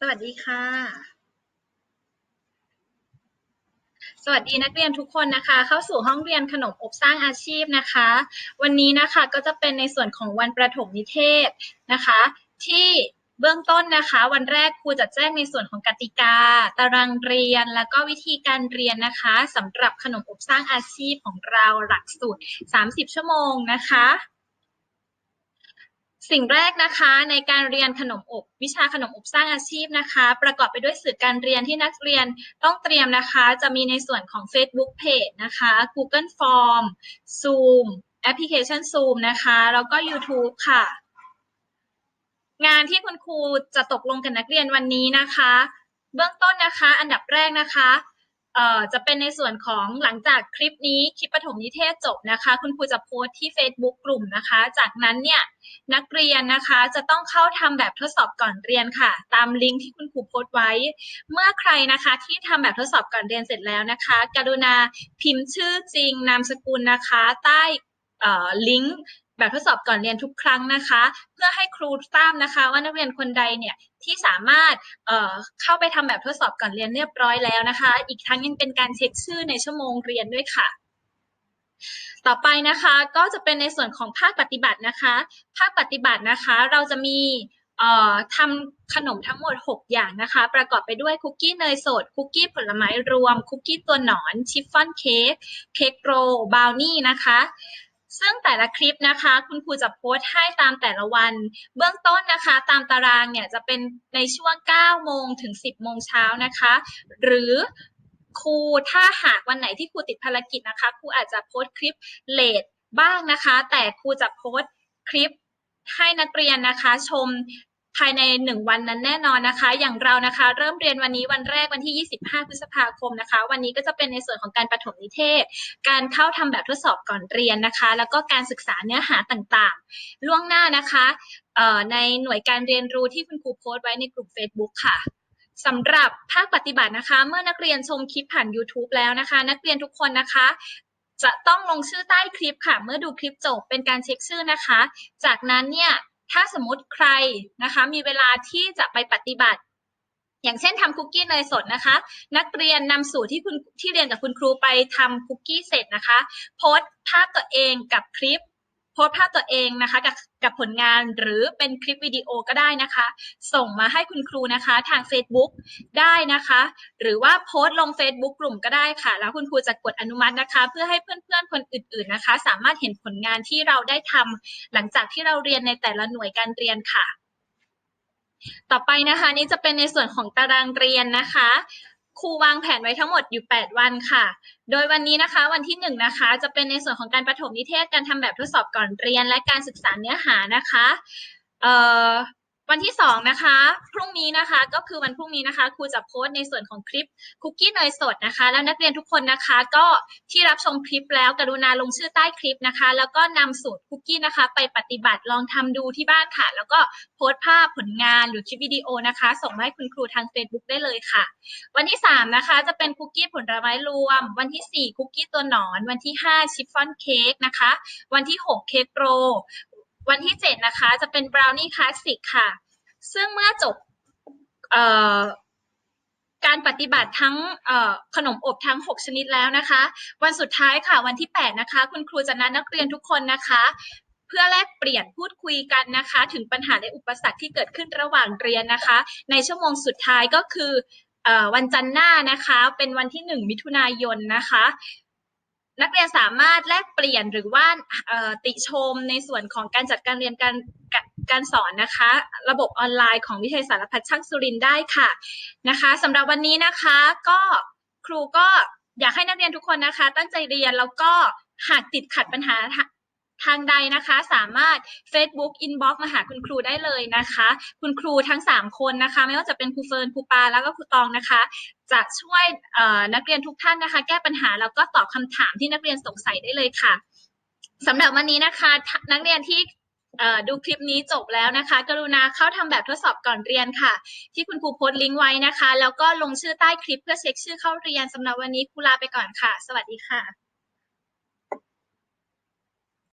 สวัสดีค่ะ สวัสดีนักเรียนทุกคนนะคะ เข้าสู่ห้องเรียนขนมอบสร้างอาชีพนะคะ วันนี้นะคะก็จะเป็นในส่วนของวันประถมนิเทศนะคะ ที่เบื้องต้นนะคะ วันแรกครูจะแจ้งในส่วนของกติกา ตารางเรียน แล้วก็วิธีการเรียนนะคะสำหรับขนมอบสร้างอาชีพของเราหลักสูตร 30 ชั่วโมงนะคะ สิ่งแรกนะคะในการเรียนขนมอบวิชาขนมอบสร้างอาชีพนะคะ ประกอบไปด้วยสื่อการเรียนที่นักเรียนต้องเตรียมนะคะ จะมีในส่วนของ Facebook Page นะคะ Google Form Zoom แอปพลิเคชัน Zoom นะคะ แล้วก็ YouTube ค่ะ งานที่คุณครูจะตกลงกับนักเรียนวันนี้นะคะ เบื้องต้นนะคะ อันดับแรกนะคะ เอ่อจะเป็นในส่วนของหลังจากคลิปนี้คลิปปฐมนิเทศจบนะคะ คุณครูจะโพสต์ที่ Facebook กลุ่มนะคะ จากนั้นเนี่ยนักเรียนนะคะจะต้องเข้าทำแบบทดสอบก่อนเรียนค่ะ ตามลิงก์ที่คุณครูโพสต์ไว้ เมื่อใครนะคะที่ทำแบบทดสอบก่อนเรียนเสร็จแล้วนะคะ กรุณาพิมพ์ชื่อจริงนามสกุลนะคะ ใต้เออลิงก์ แบบทดสอบก่อนเรียนทุกครั้งนะคะ เพื่อให้ครูทราบนะคะ ว่านักเรียนคนใดเนี่ยที่สามารถเอ่อเข้าไปทำแบบทดสอบก่อนเรียนเรียบร้อยแล้วนะคะ อีกทั้งยังเป็นการเช็คชื่อในชั่วโมงเรียนด้วยค่ะ ต่อไปนะคะก็จะเป็นในส่วนของภาคปฏิบัตินะคะ ภาคปฏิบัตินะคะเราจะมีเอ่อทำขนมทั้งหมด 6 อย่างนะคะ ประกอบไปด้วยคุกกี้เนยสด คุกกี้ผลไม้รวม คุกกี้ตัวหนอน ชิฟฟ่อนเค้ก เค้กโรลบาวนี่นะคะ ซึ่งแต่ละคลิปนะคะ คุณครูจะโพสต์ให้ตามแต่ละวัน เบื้องต้นนะคะ ตามตารางเนี่ยจะเป็นในช่วง 9 โมงถึง 10 โมงเช้านะคะ หรือครูถ้าหากวันไหนที่ครูติดภารกิจนะคะครูอาจจะโพสต์คลิปเลทบ้างนะคะ แต่ครูจะโพสต์คลิปให้นักเรียนนะคะชม ภายในหนึ่งวันนั้นแน่นอนนะคะ อย่างเรานะคะ เริ่มเรียนวันนี้วันแรกวันที่ 25 พฤษภาคมนะคะ วันนี้ก็จะเป็นในส่วนของการปฐมนิเทศ การเข้าทำแบบทดสอบก่อนเรียนนะคะ แล้วก็การศึกษาเนื้อหาต่างๆ ล่วงหน้านะคะในหน่วยการเรียนรู้ที่คุณครูโพสต์ไว้ในกลุ่ม Facebook ค่ะสำหรับภาคปฏิบัตินะคะ เมื่อนักเรียนชมคลิปผ่าน YouTube แล้วนะคะ นักเรียนทุกคนนะคะ จะต้องลงชื่อใต้คลิปค่ะ เมื่อดูคลิปจบเป็นการเช็คชื่อนะคะ จากนั้นเนี่ย ถ้าสมมติใครนะคะมีเวลาที่จะไปปฏิบัติ อย่างเช่นทำคุกกี้เนยสดนะคะ นักเรียนนำสูตรที่คุณที่เรียนกับคุณครูไปทำคุกกี้เสร็จนะคะ โพสต์ภาพตัวเองกับคลิป พสต์ภาพตัวเองนะคะกับกับผลงานหรือเป็นคลิปวิดีโอก็ได้นะคะ ส่งมาให้คุณครูนะคะทาง Facebook ได้นะคะ หรือว่าโพสต์ลง Facebook กลุ่มก็ได้ค่ะ แล้วคุณครูจะกดอนุมัตินะคะ เพื่อให้เพื่อนๆคนอื่นๆนะคะ สามารถเห็นผลงานที่เราได้ทำหลังจากที่เราเรียนในแต่ละหน่วยการเรียนค่ะ ต่อไปนะคะ นี่จะเป็นในส่วนของตารางเรียนนะคะ ครูวางแผนไว้ทั้งหมดอยู่ 8 วันค่ะ โดยวันนี้นะคะวันที่ 1 นะคะ จะเป็นในส่วนของการประถมนิเทศการทำแบบทดสอบก่อนเรียน และการศึกษาเนื้อหานะคะ เอ่อ วันที่ 2 นะคะ พรุ่งนี้นะคะก็คือวันพรุ่งนี้นะคะครูจะโพสต์ในส่วนของคลิปคุกกี้เนยสดนะคะ แล้วนักเรียนทุกคนนะคะ ก็ที่รับชมคลิปแล้วกรุณาลงชื่อใต้คลิปนะคะ แล้วก็นำสูตรคุกกี้นะคะ ไปปฏิบัติลองทำดูที่บ้านค่ะ แล้วก็โพสต์ภาพผลงานหรือคลิปวิดีโอนะคะ ส่งมาให้คุณครูทาง Facebook ได้เลยค่ะ วันที่ 3 นะคะ จะเป็นคุกกี้ผลไม้รวม วันที่ 4 คุกกี้ตัวหนอน วันที่ 5 ชิฟฟ่อนเค้กนะคะ วันที่ 6 เค้กโร วันที่ 7 นะคะจะเป็นบราวนี่คลาสสิกค่ะ ซึ่งเมื่อจบออการปฏิบัติทั้งขนมอบทั้ง 6 ชนิดแล้วนะคะ วันสุดท้ายค่ะวันที่ 8 นะคะ คุณครูจะนัดนักเรียนทุกคนนะคะ เพื่อแลกเปลี่ยนพูดคุยกันนะคะ ถึงปัญหาและอุปสรรคที่เกิดขึ้นระหว่างเรียนนะคะ ในชั่วโมงสุดท้ายก็คืออวันจันทร์หน้านะคะ เป็นวันที่ 1 มิถุนายนนะคะ นักเรียนสามารถแลกเปลี่ยนหรือว่าติชมในส่วนของการจัดการเรียนการการสอนนะคะ ระบบออนไลน์ของวิทยาสารพัดช่างสุรินได้ค่ะนะคะสำหรับวันนี้นะคะก็ครูก็อยากให้นักเรียนทุกคนนะคะ ตั้งใจเรียนแล้วก็หากติดขัดปัญหา ทางใดนะคะสามารถ Facebook inbox มาหาคุณครูได้เลยนะคะ คุณครูทั้ง 3 คนนะคะ ไม่ว่าจะเป็นครูเฟิร์นครูปาแล้วก็ครูตองนะคะ จะช่วยนักเรียนทุกท่านนะคะ แก้ปัญหาแล้วก็ตอบคำถามที่นักเรียนสงสัยได้เลยค่ะสำหรับวันนี้นะคะ นักเรียนที่ดูคลิปนี้จบแล้วนะคะ กรุณาเข้าทำแบบทดสอบก่อนเรียนค่ะ ที่คุณครูโพสต์ลิงก์ไว้นะคะ แล้วก็ลงชื่อใต้คลิปเพื่อเช็คชื่อเข้าเรียนสำหรับวันนี้ครูลาไปก่อนค่ะ สวัสดีค่ะ